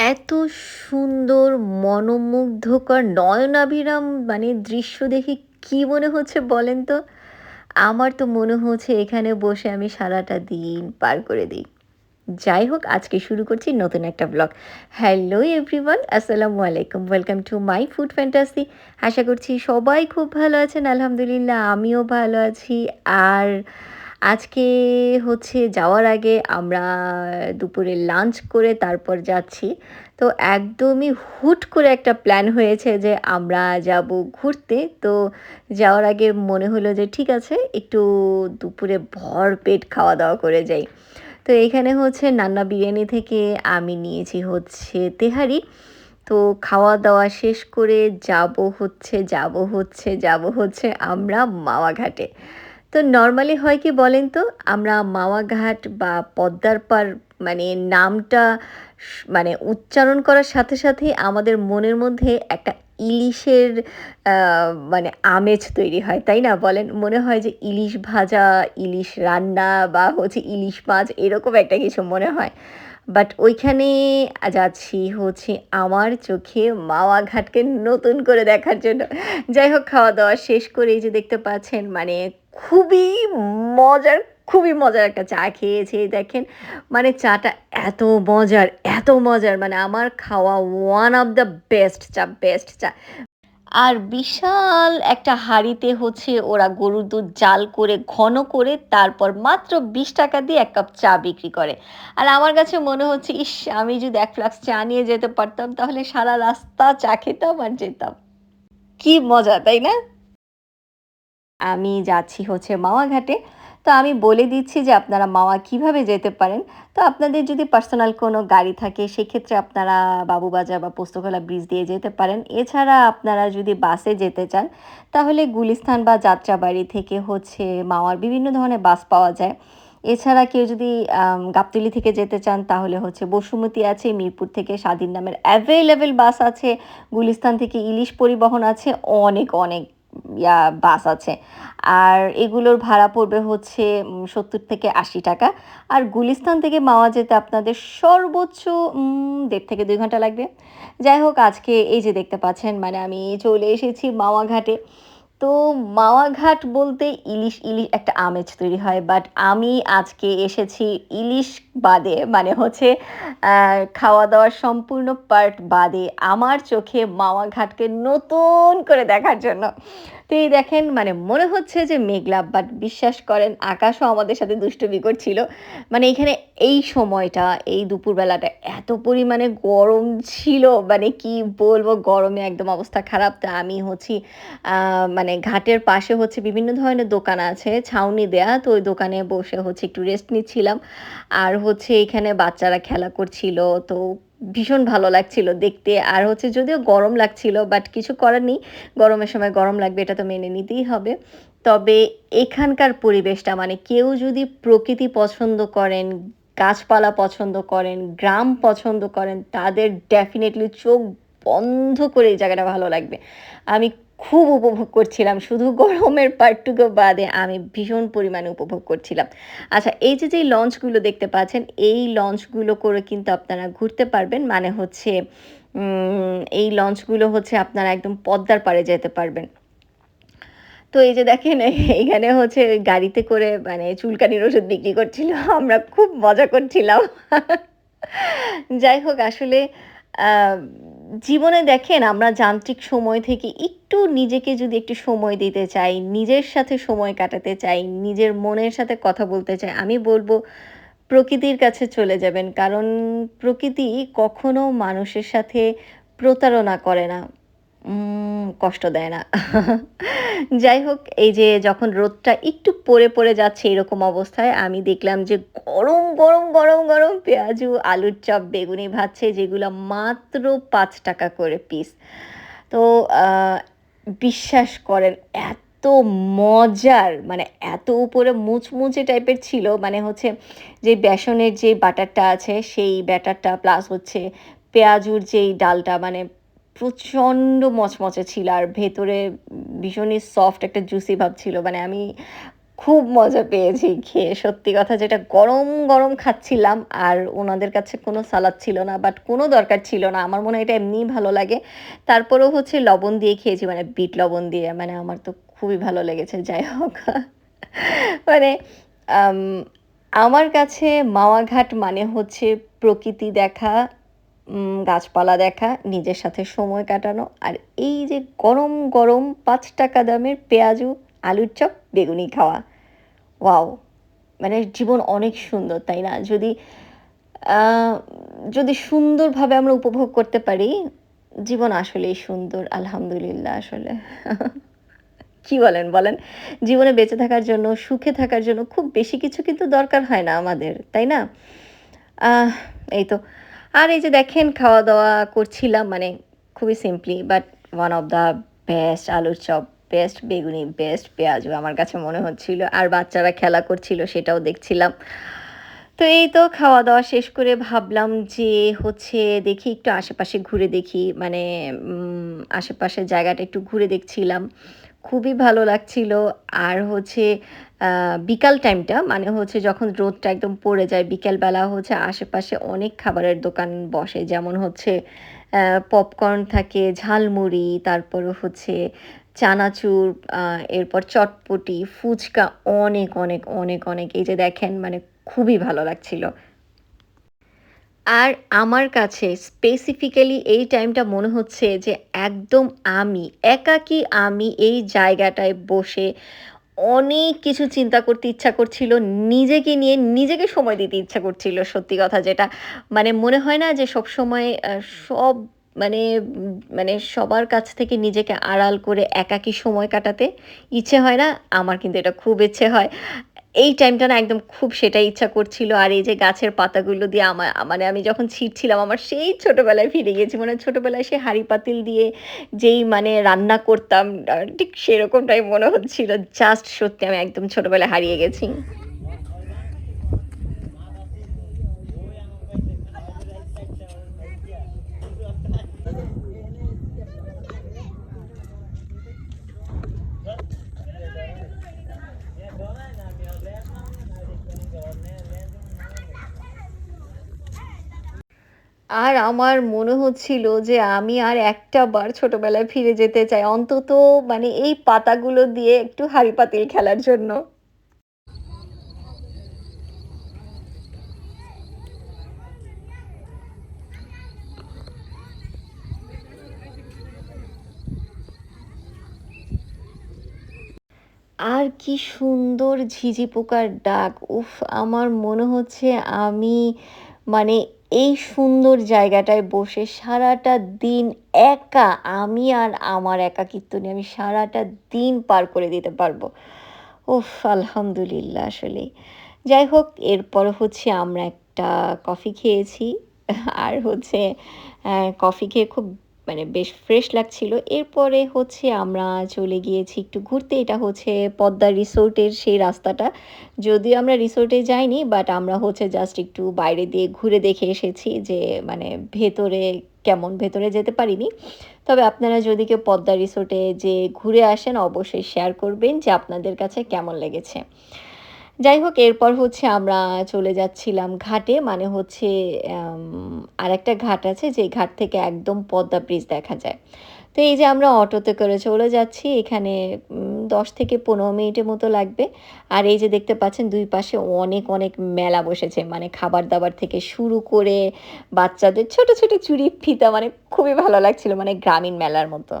এত সুন্দর, মনোমুগ্ধকর, নয়নাভিরাম মানে দৃশ্য দেখে কি মনে হচ্ছে বলেন তো? আমার তো মনে হচ্ছে এখানে বসে আমি সারাটা দিন পার করে দিই। যাই হোক, আজকে শুরু করছি নতুন একটা ব্লগ। হ্যালো এভরিওয়ান আসসালামু আলাইকুম। Welcome to my food fantasy. আশা করছি সবাই খুব ভালো আছেন, আলহামদুলিল্লাহ, আমিও ভালো আছি। আর আজকে হচ্ছে যাওয়ার আগে আমরা দুপুরে লাঞ্চ করে তারপর যাচ্ছি। তো একদমই হুট করে একটা প্ল্যান হয়েছে যে আমরা যাব ঘুরতে। তো যাওয়ার আগে মনে হলো যে ঠিক আছে একটু দুপুরে ভরপেট খাওয়া-দাওয়া করে যাই। তো এখানে হচ্ছে নান্না বিরিয়ানি থেকে আমি নিয়েছি হচ্ছে তেহারি। তো খাওয়া-দাওয়া শেষ করে যাব হচ্ছে, যাব হচ্ছে, যাব হচ্ছে আমরা মাওয়া ঘাটে। তো নর্মালি হয় কি বলেন তো? আমরা মাওয়াঘাট বা পদ্মার পাড় মানে নামটা মানে উচ্চারণ করার সাথে সাথে আমাদের মনের মধ্যে একটা ইলিশের মানে আমেজ তৈরি হয়, তাই না বলেন? মনে হয় যে ইলিশ ভাজা, ইলিশ রান্না বা হচ্ছে ইলিশ মাছ এরকম একটা কিছু মনে হয়। বাট ওইখানে যাচ্ছি হচ্ছে আমার চোখে মাওয়া ঘাটকে নতুন করে দেখার জন্য। যাই হোক খাওয়া-দাওয়া শেষ করে যে দেখতে পাচ্ছেন মানে খুবই মজার, খুবই মজার একটা চা খেয়েছি দেখেন। মানে চাটা এত মজার, এত মজার মানে আমার খাওয়া ওয়ান অফ দ্য বেস্ট চা, বেস্ট চা। আর বিশাল একটা হাঁড়িতে হচ্ছে ওরা গরুর দুধ জাল করে ঘন করে তারপর মাত্র ৳২০ দিয়ে এক কাপ চা বিক্রি করে। আর আমার কাছে মনে হচ্ছে ইস! আমি যদি এক ফ্লাক্স চা নিয়ে যেতে পারতাম তাহলে সারা রাস্তা চা খেতাম আর যেতাম। কি মজা, তাই না? আমি যাচ্ছি হচ্ছে মাওয়া ঘাটে। তো আমি বলে দিচ্ছি যে আপনারা মাওয়া কীভাবে যেতে পারেন। তো আপনাদের যদি পার্সোনাল কোনো গাড়ি থাকে সেক্ষেত্রে আপনারা বাবুবাজার বা পোস্তকলা ব্রিজ দিয়ে যেতে পারেন। এছাড়া আপনারা যদি বাসে যেতে চান তাহলে গুলিস্তান বা যাত্রাবাড়ি থেকে হচ্ছে মাওয়ার বিভিন্ন ধরনের বাস পাওয়া যায়। এছাড়া কেউ যদি গাবতলী থেকে যেতে চান তাহলে হচ্ছে বসুমতী আছে, মিরপুর থেকে স্বাধীন নামের অ্যাভেলেবেল বাস আছে, গুলিস্তান থেকে ইলিশ পরিবহন আছে, অনেক, অনেক ইয়া বাস আছে। আর এগুলোর ভাড়া পড়বে হচ্ছে সত্তর থেকে আশি টাকা আর গুলিস্তান থেকে মাওয়া যেতে আপনাদের সর্বোচ্চ দেড় থেকে দুই ঘণ্টা লাগবে। যাই হোক, আজকে এই যে দেখতে পাচ্ছেন মানে আমি চলে এসেছি মাওয়া ঘাটে। তো মাওয়াঘাট বলতে ইলিশ, ইলিশ একটা আমেজ তৈরি হয়। বাট আমি আজকে এসেছি ইলিশ বাদে মানে হচ্ছে খাওয়া-দাওয়ার সম্পূর্ণ পার্ট বাদে আমার চোখে মাওয়াঘাটকে নতুন করে দেখার জন্য। তো এই দেখেন মানে মনে হচ্ছে যে মেঘলা বাট বিশ্বাস করেন, আকাশও আমাদের সাথে দুষ্টুমি করছিল। মানে এখানে এই সময়টা, এই দুপুরবেলাটা এত পরিমাণে গরম ছিল মানে কি বলব, গরমে একদম অবস্থা খারাপ। তো আমি হচ্ছি মানে ঘাটের পাশে হচ্ছে বিভিন্ন ধরনের দোকান আছে, ছাউনি দেয়া। তো ওই দোকানে বসে হচ্ছে একটু রেস্ট নিচ্ছিলাম। আর হচ্ছে এখানে বাচ্চারা খেলা করছিল। তো ভীষণ ভালো লাগছিল দেখতে। আর হচ্ছে যদিও গরম লাগছিল বাট কিছু করার নেই। গরমের সময় গরম লাগবে এটা তো মেনে নিতেই হবে। তবে এখানকার পরিবেশটা মানে কেউ যদি প্রকৃতি পছন্দ করেন, গাছপালা পছন্দ করেন, গ্রাম পছন্দ করেন তাদের ডেফিনেটলি চোখ বন্ধ করে এই জায়গাটা ভালো লাগবে। আমি খুব উপভোগ করছিলাম। শুধু গরমের পার্টটুকু বাদে আমি ভীষণ পরিমাণে উপভোগ করছিলাম। আচ্ছা এই যে, যে লঞ্চগুলো দেখতে পাচ্ছেন এই লঞ্চগুলো করে কিন্তু আপনারা ঘুরতে পারবেন। মানে হচ্ছে এই লঞ্চগুলো হচ্ছে আপনারা একদম পদ্মার পাড়ে যেতে পারবেন। তো এই যে দেখেন এইখানে হচ্ছে গাড়িতে করে মানে চুলকানির ওষুধ বিক্রি করছিল। আমরা খুব মজা করছিলাম। যাই হোক আসলে জীবনে দেখেন আমরা যান্ত্রিক সময় থেকে একটু নিজেকে যদি একটু সময় দিতে চাই, নিজের সাথে সময় কাটাতে চাই, নিজের মনের সাথে কথা বলতে চাই, আমি বলব প্রকৃতির কাছে চলে যাবেন। কারণ প্রকৃতি কখনো মানুষের সাথে প্রতারণা করে না। কষ্ট দেয় না। যাই হোক এই যে যখন রোদটা একটু পড়ে, পড়ে যাচ্ছে এরকম অবস্থায় আমি দেখলাম যে গরম, গরম, গরম, গরম পেঁয়াজু, আলুর চপ, বেগুনি ভাজছে যেগুলো মাত্র পাঁচ টাকা করে পিস। তো বিশ্বাস করেন এত মজার মানে এত উপরে মুচমুচে টাইপের ছিল মানে হচ্ছে যে বেসনের যে বাটারটা আছে সেই ব্যাটারটা প্লাস হচ্ছে পেঁয়াজুর যেই ডালটা মানে প্রচণ্ড মচমচে ছিল আর ভেতরে ভীষণই সফট একটা জুসি ভাব ছিল। মানে আমি খুব মজা পেয়েছি খেয়ে। সত্যি কথা যেটা গরম গরম খাচ্ছিলাম আর ওনাদের কাছে কোনো সালাদ ছিল না বাট কোনো দরকার ছিল না। আমার মনে হয় এটা এমনিই ভালো লাগে। তারপরেও হচ্ছে লবণ দিয়ে খেয়েছি মানে বিট লবণ দিয়ে। মানে আমার তো খুবই ভালো লেগেছে, যাই হোক। মানে আমার কাছে মাওয়াঘাট মানে হচ্ছে প্রকৃতি দেখা গাছপালা দেখা, নিজের সাথে সময় কাটানো, আর এই যে গরম গরম পাঁচ টাকা দামের পেঁয়াজু, আলুর চপ, বেগুনি খাওয়া। ওয়াও! মানে জীবন অনেক সুন্দর, তাই না? যদি যদি সুন্দরভাবে আমরা উপভোগ করতে পারি, জীবন আসলেই সুন্দর, আলহামদুলিল্লাহ আসলে। কি বলেন বলেন? জীবনে বেঁচে থাকার জন্য, সুখে থাকার জন্য খুব বেশি কিছু কিন্তু দরকার হয় না আমাদের, তাই না? এই তো। আর এই যে দেখেন খাওয়া দাওয়া করছিলাম মানে খুবই simply but one of the best আলুর চপ বেস্ট বেগুনি বেস্ট পেঁয়াজু আমার কাছে মনে হচ্ছিল। আর বাচ্চারা খেলা করছিল, সেটাও দেখছিলাম। তো এই তো খাওয়া দাওয়া শেষ করে ভাবলাম যে হচ্ছে দেখি একটু আশেপাশে ঘুরে দেখি মানে আশেপাশের জায়গাটা একটু ঘুরে দেখছিলাম। খুবই ভালো লাগছিল। আর হচ্ছে বিকাল টাইমটা মানে হচ্ছে যখন রোদটা একদম পড়ে যায়, বিকেলবেলা হচ্ছে আশেপাশে অনেক খাবারের দোকান বসে। যেমন হচ্ছে পপকর্ন থাকে, ঝালমুড়ি, তারপরে হচ্ছে চানাচুর এরপর চটপটি, ফুচকা, অনেক অনেক অনেক অনেক। এই যে দেখেন মানে খুবই ভালো লাগছিল। আর আমার কাছে স্পেসিফিক্যালি এই টাইমটা মনে হচ্ছে যে একদম আমি, একাকী আমি এই জায়গাটায় বসে অনেক কিছু চিন্তা করতে ইচ্ছা করছিল, নিজেকে নিয়ে নিজেকে সময় দিতে ইচ্ছা করছিল, সত্যি কথা যেটা। মানে মনে হয় না যে সব সময় সব মানে মানে সবার কাছ থেকে নিজেকে আড়াল করে একাকী সময় কাটাতে ইচ্ছে হয় না? আমার কিন্তু এটা খুব ইচ্ছে হয়। এই টাইমটা না একদম খুব সেটাই ইচ্ছা করছিল। আর এই যে গাছের পাতাগুলো দিয়ে আমার মানে আমি যখন ছিটছিলাম, আমার সেই ছোটোবেলায় ফিরে গেছি মানে ছোটোবেলায় সে হাঁড়ি পাতিল দিয়ে যেই মানে রান্না করতাম ঠিক সেরকমটাই মনে হচ্ছিল। জাস্ট সত্যি আমি একদম ছোটোবেলায় হারিয়ে গেছি। আর আমার মনে হচ্ছিল যে আমি আর একটা বার ছোটবেলায় ফিরে যেতে চাই, অন্তত মানে এই পাতাগুলো দিয়ে একটু হাঁড়ি পাতিল খেলার জন্য। আর কি সুন্দর ঝিঝি পোকার ডাক, উফ, আমার মনে হচ্ছে আমি মানে এই সুন্দর জায়গাটায় বসে সারাটা দিন একা, আমি আর আমার একাকিত্ব নিয়ে আমি সারাটা দিন পার করে দিতে পারব। উফ, আলহামদুলিল্লাহ আসলে যাই হোক, এরপর হচ্ছে আমরা একটা কফি খেয়েছি। আর হচ্ছে কফি খেয়ে খুব মানে বেশ ফ্রেশ লাগছিল। এরপরে হচ্ছে আমরা চলে গিয়েছি একটু ঘুরতে। এটা হচ্ছে পদ্মা রিসোর্টের সেই রাস্তাটা। যদিও আমরা রিসোর্টে যাইনি বাট আমরা হচ্ছে জাস্ট একটু বাইরে দিয়ে ঘুরে দেখে এসেছি যে মানে ভেতরে কেমন ভেতরে যেতে পারিনি। তবে আপনারা যদি কেউ পদ্মা রিসোর্টে যে ঘুরে আসেন, অবশ্যই শেয়ার করবেন যে আপনাদের কাছে কেমন লেগেছে। যাই হোক, এরপর হচ্ছে আমরা চলে যাচ্ছিলাম ঘাটে। মানে হচ্ছে আর একটা ঘাট আছে, যে ঘাট থেকে একদম পদ্মা ব্রিজ দেখা যায়। তো এই যে আমরা অটোতে করে চলে যাচ্ছি, এখানে দশ থেকে পনেরো মিনিটের মতো লাগবে। আর এই যে দেখতে পাচ্ছেন, দুই পাশে অনেক অনেক মেলা বসেছে। মানে খাবার দাবার থেকে শুরু করে বাচ্চাদের ছোট ছোট চুরি ফিতা মানে খুবই ভালো লাগছিল মানে গ্রামীণ মেলার মতো।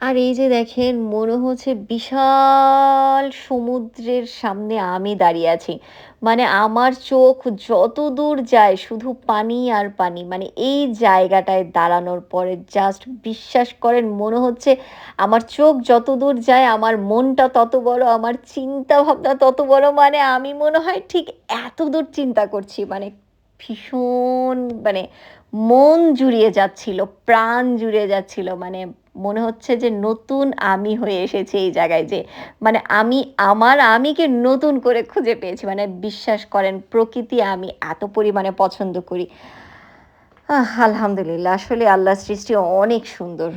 আর এই যে দেখেন, মনে হচ্ছে বিশাল সমুদ্রের সামনে আমি দাঁড়িয়ে আছি। মানে আমার চোখ যত দূর যায় শুধু পানি আর পানি মানে এই জায়গাটায় দাঁড়ানোর পরে জাস্ট বিশ্বাস করেন, মনে হচ্ছে আমার চোখ যত দূর যায়, আমার মনটা তত বড়, আমার চিন্তা ভাবনা তত বড়। মানে আমি মনে হয় ঠিক এত দূর চিন্তা করছি মানে ভীষণ মানে মন জুড়িয়ে যাচ্ছিল, প্রাণ জুড়িয়ে যাচ্ছিল মানে মনে হচ্ছে যে নতুন আমি হয়ে এসেছি এই জায়গায় যে মানে আমি, আমার আমিকে নতুন করে খুঁজে পেয়েছি। মানে বিশ্বাস করেন, প্রকৃতি আমি এত পরিমাণে পছন্দ করি। আলহামদুলিল্লাহ, আসলে আল্লাহর সৃষ্টি অনেক সুন্দর।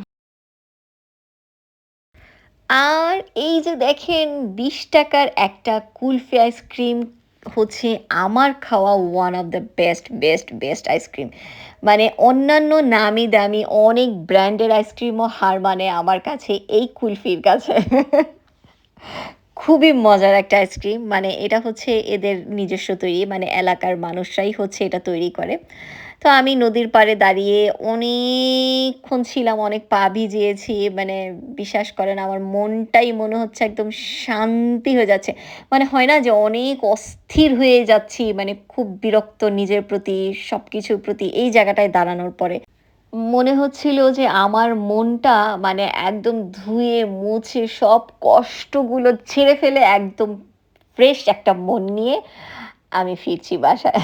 আর এই যে দেখেন, বিশ টাকার একটা কুলফি আইসক্রিম হচ্ছে আমার খাওয়া one of the best best best ice cream মানে অন্যান্য নামি দামি অনেক ব্র্যান্ডের আইসক্রিমও হার মানে আমার কাছে এই কুলফির কাছে। খুবই মজার একটা আইসক্রিম মানে এটা হচ্ছে এদের নিজস্ব তৈরি মানে এলাকার মানুষরাই হচ্ছে এটা তৈরি করে। তো আমি নদীর পাড়ে দাঁড়িয়ে অনেকক্ষণ ছিলাম, অনেক পা ভিজিয়েছি মানে বিশ্বাস করেন আমার মনটাই মনে হচ্ছে একদম শান্তি হয়ে যাচ্ছে। মানে হয় না যে অনেক অস্থির হয়ে যাচ্ছি মানে খুব বিরক্ত নিজের প্রতি সব কিছুর প্রতি এই জায়গাটায় দাঁড়ানোর পরে। মনে হচ্ছিল যে আমার মনটা মানে একদম ধুয়ে, মুছে সব কষ্টগুলো ছেড়ে ফেলে একদম ফ্রেশ একটা মন নিয়ে আমি ফিরছি বাসায়।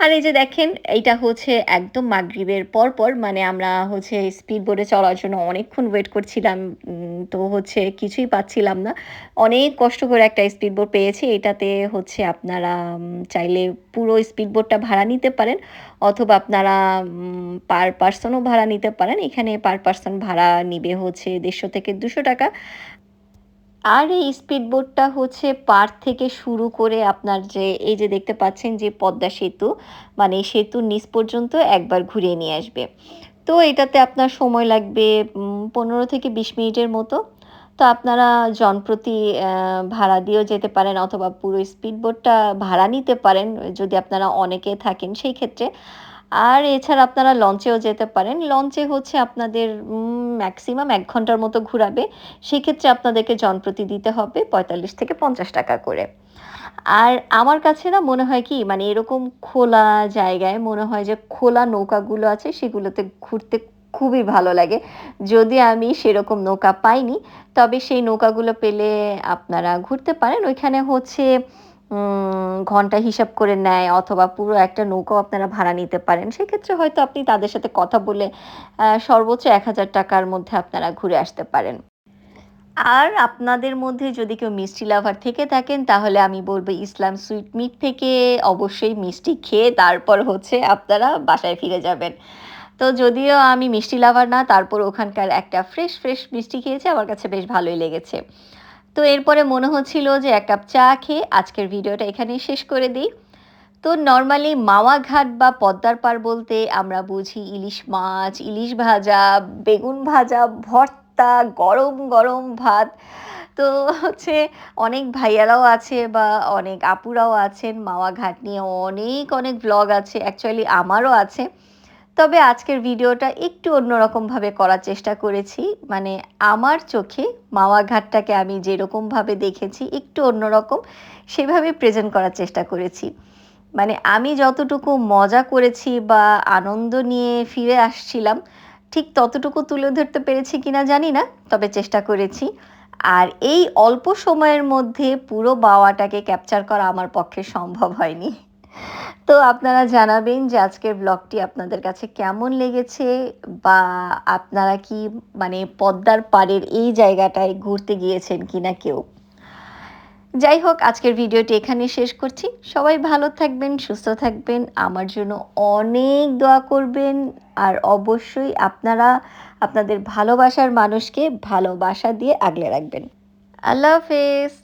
আর এই যে দেখেন, এইটা হচ্ছে একদম মাগরিবের পর পর মানে আমরা হচ্ছে স্পিড বোটে চলার জন্য অনেকক্ষণ ওয়েট করছিলাম তো হচ্ছে কিছুই পাচ্ছিলাম না। অনেক কষ্ট করে একটা স্পিড বোট পেয়েছি, এটাতে হচ্ছে আপনারা চাইলে পুরো স্পিড বোর্ডটা ভাড়া নিতে পারেন, অথবা আপনারা পার পার্সনও ভাড়া নিতে পারেন। এখানে পার পার্সন ভাড়া নিবে হচ্ছে দেড়শো থেকে দুশো টাকা। আর এই স্পিড বোটটা হচ্ছে পার থেকে শুরু করে আপনার যে, এই যে দেখতে পাচ্ছেন যে পদ্মা সেতু মানে সেতুর নিচ পর্যন্ত একবার ঘুরিয়ে নিয়ে আসবে। তো এটাতে আপনার সময় লাগবে পনেরো থেকে বিশ মিনিটের মতো। তো আপনারা জনপ্রতি ভাড়া দিয়েও যেতে পারেন অথবা পুরো স্পিড বোটটা ভাড়া নিতে পারেন। যদি আপনারা অনেকে থাকেন, সেই ক্ষেত্রে আর এছাড়া আপনারা লঞ্চেও যেতে পারেন। লঞ্চে হচ্ছে আপনাদের ম্যাক্সিমাম এক ঘণ্টার মতো ঘুরাবে। সেক্ষেত্রে আপনাদেরকে জনপ্রতি দিতে হবে পঁয়তাল্লিশ থেকে পঞ্চাশ টাকা করে। আর আমার কাছে না মনে হয় কি মানে এরকম খোলা জায়গায় মনে হয় যে খোলা নৌকাগুলো আছে, সেগুলোতে ঘুরতে খুবই ভালো লাগে। যদি আমি সেরকম নৌকা পাইনি, তবে সেই নৌকাগুলো পেলে আপনারা ঘুরতে পারেন। ওইখানে হচ্ছে ঘণ্টা হিসাব করে নেয় অথবা পুরো একটা নৌকাও আপনারা ভাড়া নিতে পারেন। সেক্ষেত্রে হয়তো আপনি তাদের সাথে কথা বলে সর্বোচ্চ এক হাজার টাকার মধ্যে আপনারা ঘুরে আসতে পারেন। আর আপনাদের মধ্যে যদি কেউ মিষ্টি লাভার থেকে থাকেন, তাহলে আমি বলব ইসলাম সুইট মিট থেকে অবশ্যই মিষ্টি খেয়ে তারপর হচ্ছে আপনারা বাসায় ফিরে যাবেন। তো যদিও আমি মিষ্টি লাভার না, তারপর ওখানকার একটা ফ্রেশ ফ্রেশ মিষ্টি খেয়েছি, আমার কাছে বেশ ভালোই লেগেছে। তো এরপরে মনে হচ্ছিল যে এক কাপ চা খেয়ে আজকের ভিডিওটা এখানেই শেষ করে দিই। তো নর্মালি মাওয়া ঘাট বা পদ্মার পার বলতে আমরা বুঝি ইলিশ মাছ, ইলিশ ভাজা, বেগুন ভাজা, ভর্তা, গরম গরম ভাত। তো হচ্ছে অনেক ভাইয়ারাও আছে বা অনেক আপুরাও আছেন মাওয়া ঘাট নিয়ে, অনেক অনেক ব্লগ আছে অ্যাকচুয়ালি আমারও আছে। তবে আজকের ভিডিওটা একটু অন্যরকমভাবে করার চেষ্টা করেছি। মানে আমার চোখে মাওয়া ঘাটটাকে আমি যেরকমভাবে দেখেছি, একটু অন্যরকম, সেভাবে প্রেজেন্ট করার চেষ্টা করেছি। মানে আমি যতটুকু মজা করেছি বা আনন্দ নিয়ে ফিরে আসছিলাম, ঠিক ততটুকু তুলে ধরতে পেরেছি কিনা জানি না, তবে চেষ্টা করেছি। আর এই অল্প সময়ের মধ্যে পুরো বাওয়াটাকে ক্যাপচার করা আমার পক্ষে সম্ভব হয়নি। তো আপনারা জানাবেন যে আজকের ব্লগটি আপনাদের কাছে কেমন লেগেছে বা আপনারা কি মানে পদ্মার পাড়ের এই জায়গাটায় ঘুরতে গিয়েছেন কিনা কেউ? যাই হোক, আজকের ভিডিওটি এখানে শেষ করছি। সবাই ভালো থাকবেন, সুস্থ থাকবেন, আমার জন্য অনেক দোয়া করবেন। আর অবশ্যই আপনারা আপনাদের ভালোবাসার মানুষকে ভালোবাসা দিয়ে আগলে রাখবেন। আল্লাহ হাফেজ।